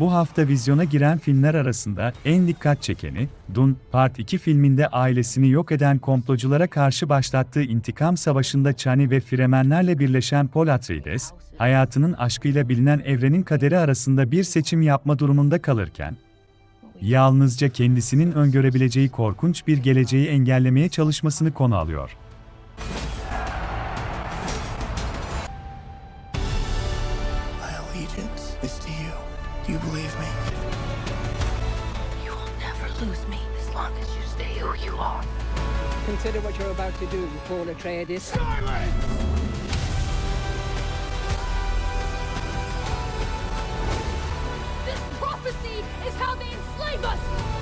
Bu hafta vizyona giren filmler arasında en dikkat çekeni, Dune, Part 2 filminde ailesini yok eden komploculara karşı başlattığı intikam savaşında Chani ve Fremenlerle birleşen Paul Atreides, hayatının aşkıyla bilinen evrenin kaderi arasında bir seçim yapma durumunda kalırken, yalnızca kendisinin öngörebileceği korkunç bir geleceği engellemeye çalışmasını konu alıyor. My allegiance is to you. you believe me? You will never lose me as long as you stay who you are. Consider what you're about to do, you Paul Atreides. Silence! This prophecy is how they enslave us!